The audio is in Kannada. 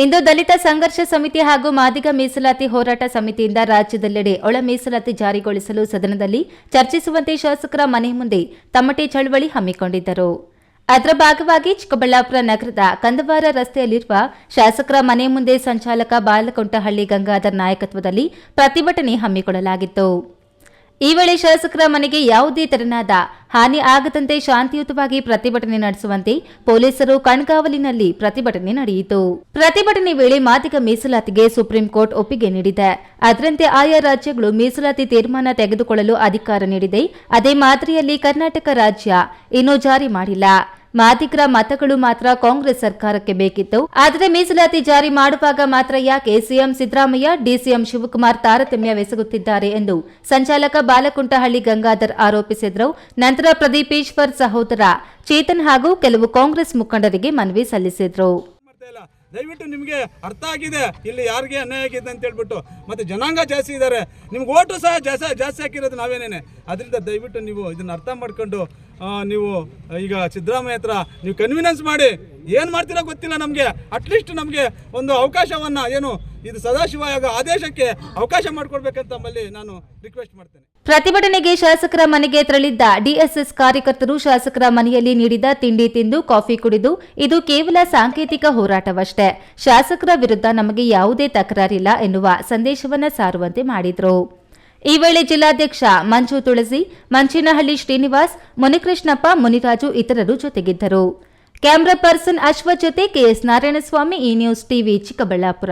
ಇಂದು ದಲಿತ ಸಂಘರ್ಷ ಸಮಿತಿ ಹಾಗೂ ಮಾದಿಗ ಮೀಸಲಾತಿ ಹೋರಾಟ ಸಮಿತಿಯಿಂದ ರಾಜ್ಯದೆಲ್ಲೆಡೆ ಒಳ ಮೀಸಲಾತಿ ಜಾರಿಗೊಳಿಸಲು ಸದನದಲ್ಲಿ ಚರ್ಚಿಸುವಂತೆ ಶಾಸಕರ ಮನೆ ಮುಂದೆ ತಮಟೆ ಚಳವಳಿ ಹಮ್ಮಿಕೊಂಡಿದ್ದರು. ಅದರ ಭಾಗವಾಗಿ ಚಿಕ್ಕಬಳ್ಳಾಪುರ ನಗರದ ಕಂದವಾರ ರಸ್ತೆಯಲ್ಲಿರುವ ಶಾಸಕರ ಮನೆ ಮುಂದೆ ಸಂಚಾಲಕ ಬಾಲಕೊಂಟಹಳ್ಳಿ ಗಂಗಾಧರ್ ನಾಯಕತ್ವದಲ್ಲಿ ಪ್ರತಿಭಟನೆ ಹಮ್ಮಿಕೊಳ್ಳಲಾಗಿತ್ತು. ಈ ವೇಳೆ ಶಾಸಕರ ಮನೆಗೆ ಯಾವುದೇ ತೆರನಾದ ಹಾನಿ ಆಗದಂತೆ ಶಾಂತಿಯುತವಾಗಿ ಪ್ರತಿಭಟನೆ ನಡೆಸುವಂತೆ ಪೊಲೀಸರು ಕಣ್ಗಾವಲಿನಲ್ಲಿ ಪ್ರತಿಭಟನೆ ನಡೆಯಿತು. ಪ್ರತಿಭಟನೆ ವೇಳೆ ಮಾದಿಗ ಮೀಸಲಾತಿಗೆ ಸುಪ್ರೀಂ ಕೋರ್ಟ್ ಒಪ್ಪಿಗೆ ನೀಡಿದೆ. ಅದರಂತೆ ಆಯಾ ರಾಜ್ಯಗಳು ಮೀಸಲಾತಿ ತೀರ್ಮಾನ ತೆಗೆದುಕೊಳ್ಳಲು ಅಧಿಕಾರ ನೀಡಿದೆ. ಅದೇ ಮಾದರಿಯಲ್ಲಿ ಕರ್ನಾಟಕ ರಾಜ್ಯ ಇನ್ನೂ ಜಾರಿ ಮಾಡಿಲ್ಲ. ಮಾದಿಗರ ಮತಗಳು ಮಾತ್ರ ಕಾಂಗ್ರೆಸ್ ಸರ್ಕಾರಕ್ಕೆ ಬೇಕಿತ್ತು. ಆದರೆ ಮೀಸಲಾತಿ ಜಾರಿ ಮಾಡುವಾಗ ಮಾತ್ರ ಯಾಕೆ ಸಿಎಂ ಸಿದ್ದರಾಮಯ್ಯ, ಡಿಸಿಎಂ ಶಿವಕುಮಾರ್ ತಾರತಮ್ಯವೆಸಗುತ್ತಿದ್ದಾರೆ ಎಂದು ಸಂಚಾಲಕ ಬಾಲಕುಂಟಹಳ್ಳಿ ಗಂಗಾಧರ್ ಆರೋಪಿಸಿದರು. ನಂತರ ಪ್ರದೀಪ್ ಈಶ್ವರ್ ಸಹೋದರ ಚೇತನ್ ಹಾಗೂ ಕೆಲವು ಕಾಂಗ್ರೆಸ್ ಮುಖಂಡರಿಗೆ ಮನವಿ ಸಲ್ಲಿಸಿದರು. ದಯವಿಟ್ಟು ನಿಮಗೆ ಅರ್ಥ ಆಗಿದೆ. ಇಲ್ಲಿ ಯಾರಿಗೆ ಅನ್ಯಾಯ ಆಗಿದೆ ಅಂತ ಹೇಳ್ಬಿಟ್ಟು ಮತ್ತೆ ಜನಾಂಗ ಜಾಸ್ತಿ ಇದ್ದಾರೆ. ನಿಮ್ಗೆ ಓಟು ಸಹ ಜಾಸ್ತಿ ಜಾಸ್ತಿ ಹಾಕಿರೋದು ನಾವೇನೇನೆ? ಅದರಿಂದ ದಯವಿಟ್ಟು ನೀವು ಇದನ್ನ ಅರ್ಥ ಮಾಡ್ಕೊಂಡು ನೀವು ಈಗ ಸಿದ್ದರಾಮಯ್ಯ ಹತ್ರ ನೀವು ಕನ್ವಿನೆನ್ಸ್ ಮಾಡಿ ಏನು ಮಾಡ್ತೀರೋ ಗೊತ್ತಿಲ್ಲ ನಮಗೆ. ಅಟ್ಲೀಸ್ಟ್ ನಮಗೆ ಒಂದು ಅವಕಾಶವನ್ನು, ಏನು, ಇದು ಸದಾಶಿವ ಆದೇಶಕ್ಕೆ ಅವಕಾಶ ಮಾಡಿಕೊಡ್ಬೇಕಂತ ತಮ್ಮಲ್ಲಿ ನಾನು ರಿಕ್ವೆಸ್ಟ್ ಮಾಡ್ತೇನೆ. ಪ್ರತಿಭಟನೆಗೆ ಶಾಸಕರ ಮನೆಗೆ ತೆರಳಿದ್ದ ಡಿಎಸ್ಎಸ್ ಕಾರ್ಯಕರ್ತರು ಶಾಸಕರ ಮನೆಯಲ್ಲಿ ನೀಡಿದ ತಿಂಡಿ ತಿಂದು, ಕಾಫಿ ಕುಡಿದು, ಇದು ಕೇವಲ ಸಾಂಕೇತಿಕ ಹೋರಾಟವಷ್ಟೇ. ಶಾಸಕರ ವಿರುದ್ಧ ನಮಗೆ ಯಾವುದೇ ತಕರಾರಿಲ್ಲ ಎನ್ನುವ ಸಂದೇಶವನ್ನ ಸಾರುವಂತೆ ಮಾಡಿದ್ರು. ಈ ವೇಳೆ ಜಿಲ್ಲಾಧ್ಯಕ್ಷ ಮಂಜು ತುಳಸಿ, ಮಂಚಿನಹಳ್ಳಿ ಶ್ರೀನಿವಾಸ್, ಮುನಿಕೃಷ್ಣಪ್ಪ, ಮುನಿರಾಜು ಇತರರು ಜೊತೆಗಿದ್ದರು. ಕ್ಯಾಮರಾ ಪರ್ಸನ್ ಅಶ್ವ ಜೊತೆ ಕೆಎಸ್ ನಾರಾಯಣಸ್ವಾಮಿ, ಈ ನ್ಯೂಸ್ ಟಿವಿ ಚಿಕ್ಕಬಳ್ಳಾಪುರ.